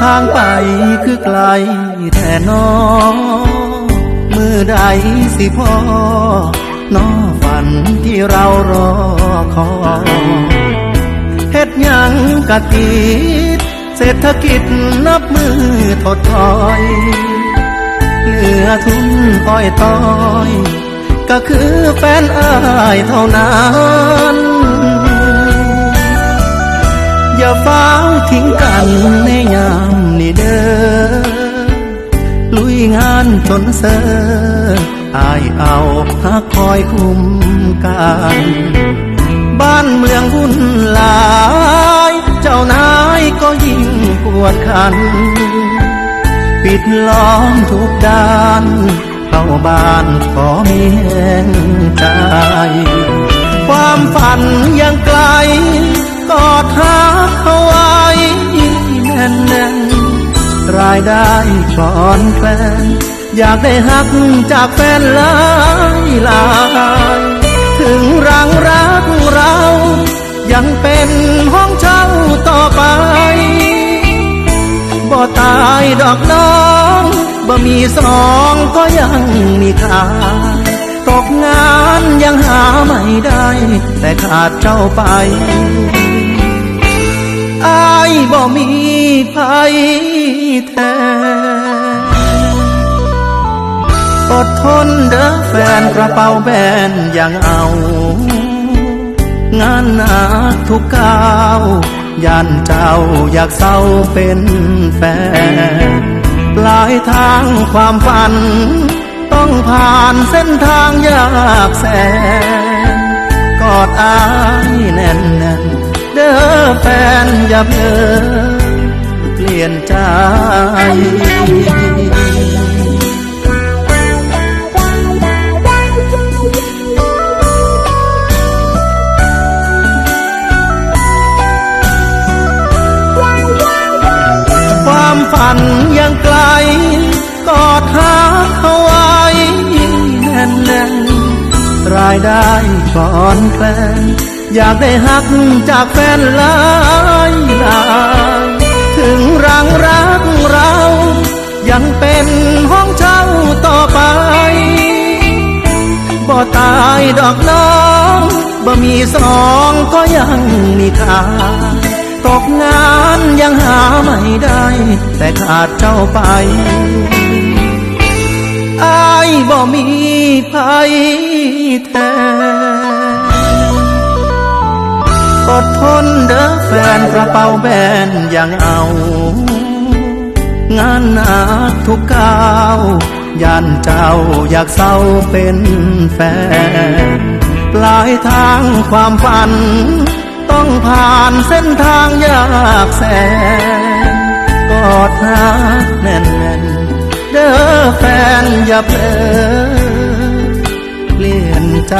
ทางไปคือไกลแท่นอมือใดสิพ่อน้อฝันที่เรารอคอยเฮ็ดยังกะติดเศรษฐกิจนับมือถดถอย เหลือทุนอ้อยต้อยก็คือแฟนอายเท่านั้น อย่าฟ้า ทิ้งกันในยามนี้เด้อลุยงานจนเสออายเอาหักคอยคุ้มกันบ้านเมืองวุ่นลาย เจ้านายก็ยิ่งปวดขัน ปิดล้อมทุกด้าน เข้าบ้านขอมีแห่งใจ ความฝันยังไกลายได้ก่อนแฟน อยากได้หักจากแฟนหลายหลายถึงรังรักเรา ยังเป็นห้องเช่าต่อไป บ่ตายดอกน้องบ่มีสองก็ยังมีค่าตกงานยังหาไม่ได้ แต่ขาดเจ้าไปอา ภัยแทนอดทนเด้อแฟนกระเป๋าแบนยังเอา งานหนักทุกก้าวย่านเจ้าอยากเศร้าเป็นแฟนปลายทางความฝัน ต้องผ่านเส้นทางยากแสน กอดอายแน่นแน่นๆเด้อแฟนอย่าเพ้อ ลี่ยนใจความฝันยังไกล กอดหาเขาไว้แน่นแน่นรายได้ก่อนแคลนอยากได้หักจากแฟนหลายหลาย ยังเป็นห้องเช่าต่อไปบ่ตายดอกน้องบ่มีสองก็ยังมีค่าตกงานยังหาไม่ได้ แต่ขาดเจ้าไปอายบ่มีภัยแทนอดทนเด้อแฟนกระเป๋าแบนยังเอา งานหนักทุกก้าว ย่านเจ้าอยากเศร้าเป็นแฟนปลายทางความฝัน ต้องผ่านเส้นทางยากแสนกอดหาแน่นแน่นเด้อแฟนอย่าเพลอเปลี่ยนใจ